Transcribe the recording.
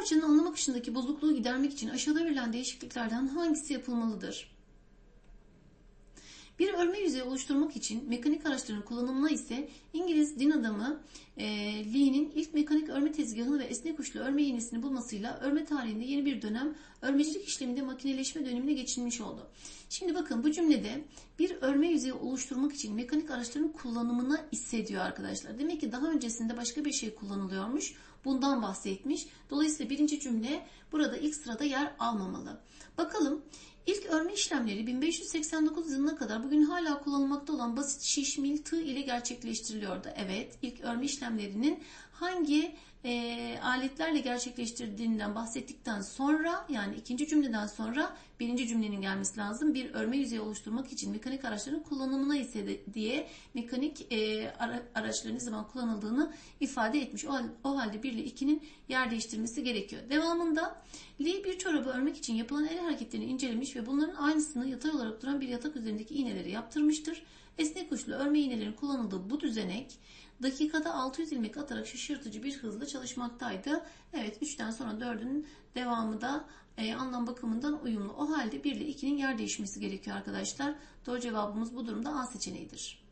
Parçanın anlam akışındaki bozukluğu gidermek için aşağıda verilen değişikliklerden hangisi yapılmalıdır? Bir örme yüzeyi oluşturmak için mekanik araçların kullanımına ise İngiliz din adamı e, Lee'nin ilk mekanik örme tezgahını ve esnek uçlu örme iğnesini bulmasıyla örme tarihinde yeni bir dönem örmecilik işleminde makineleşme dönemine geçilmiş oldu. Şimdi bakın bu cümlede bir örme yüzeyi oluşturmak için mekanik araçların kullanımına ise diyor arkadaşlar. Demek ki daha öncesinde başka bir şey kullanılıyormuş. Bundan bahsetmiş. Dolayısıyla birinci cümle burada ilk sırada yer almamalı. Bakalım işlemleri 1589 yılına kadar bugün hala kullanılmakta olan basit şiş mil tığ ile gerçekleştiriliyordu. Evet, ilk örme işlemlerinin hangi e, aletlerle gerçekleştirdiğinden bahsettikten sonra yani ikinci cümleden sonra birinci cümlenin gelmesi lazım. Bir örme yüzeyi oluşturmak için mekanik araçların kullanımına ise de, diye mekanik e, ara, araçların ne zaman kullanıldığını ifade etmiş. O, o halde 1 ile 2'nin yer değiştirmesi gerekiyor. Devamında Lee bir çorabı örmek için yapılan el hareketlerini incelemiş ve bunların aynısını yatay olarak duran bir yatak üzerindeki iğneleri yaptırmıştır. Esnek uçlu örme iğnelerinin kullanıldığı bu düzenek dakikada 600 ilmek atarak şaşırtıcı bir hızla çalışmaktaydı. Evet 3'ten sonra 4'ün devamı da e, anlam bakımından uyumlu. O halde 1 ile 2'nin yer değişmesi gerekiyor arkadaşlar. Doğru cevabımız bu durumda A seçeneğidir.